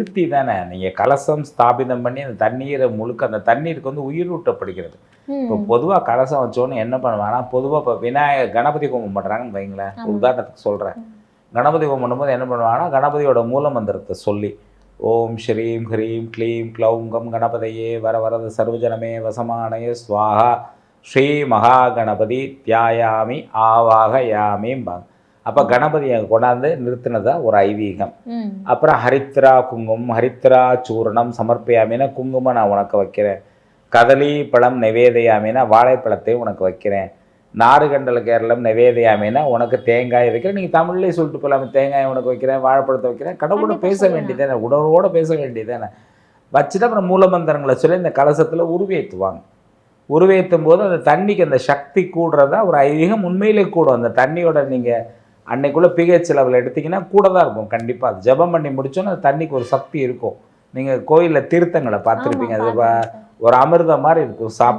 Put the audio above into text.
நிறுத்தி தானே? நீங்கள் கலசம் ஸ்தாபிதம் பண்ணி அந்த தண்ணீரை முழுக்க அந்த தண்ணீருக்கு வந்து உயிரூட்டப்படுகிறது. இப்போ பொதுவாக கலசம் வச்சோன்னு என்ன பண்ணுவாங்கன்னா பொதுவாக இப்போ விநாயகர் கணபதி ஹோமம் பண்ணுறாங்கன்னு வைங்களேன். உதாரணத்துக்கு சொல்கிறேன் கணபதி ஹோமம் பண்ணும்போது என்ன பண்ணுவாங்கன்னா கணபதியோட மூல மந்திரத்தை சொல்லி ஓம் ஸ்ரீம் ஹ்ரீம் க்ளீம் க்ளௌம் கம் கணபதையே வர வரத சர்வஜனமே வசமானய ஸ்வாஹா ஸ்ரீ மகா கணபதி தியாயாமி ஆவாக யாமிம்பாங்க அப்போ கணபதியை கொண்டாந்து நிறுத்தினதா ஒரு ஐதீகம். ம். அப்புறம் ஹரித்ரா குங்குமம் ஹரித்ரா சூரணம் சமர்ப்பியாமினா குங்குமம் நான் உனக்கு வைக்கிறேன். கதலி பழம் நெவேதையாமினா வாழைப்பழத்தை உனக்கு வைக்கிறேன். நாறுகண்டல கேரளம் நெவேதையாமினா உனக்கு தேங்காய் வைக்கிறேன். நீங்கள் தமிழ்லேயே சொல்லிட்டு போகலாமே தேங்காய் உனக்கு வைக்கிறேன் வாழைப்பழத்தை வைக்கிறேன். கடவுளோட பேச. வேண்டியதானே உணர்வோட பேச வேண்டியதானே வச்சுட்டு அப்புறம் மூலமந்திரங்களை சொல்லி இந்த கலசத்தில் உருவேற்றுவாங்க உருவேற்றும் போது அந்த தண்ணிக்கு அந்த சக்தி கூடுறதா ஒரு ஐதீகம் உண்மையிலே கூடும். அந்த தண்ணியோட நீங்கள் அன்னைக்குள்ள பிஹெச் லெவல் எடுத்தீங்கன்னா கூட தான் இருக்கும். கண்டிப்பாக அது ஜெபம் பண்ணி முடிச்சோன்னா தண்ணிக்கு ஒரு சக்தி இருக்கும். நீங்கள் கோயிலில் தீர்த்தங்களை பார்த்துருப்பீங்க. அது. ஒரு அமிர்தம் மாதிரி இருக்கும். சாப்பிட்டு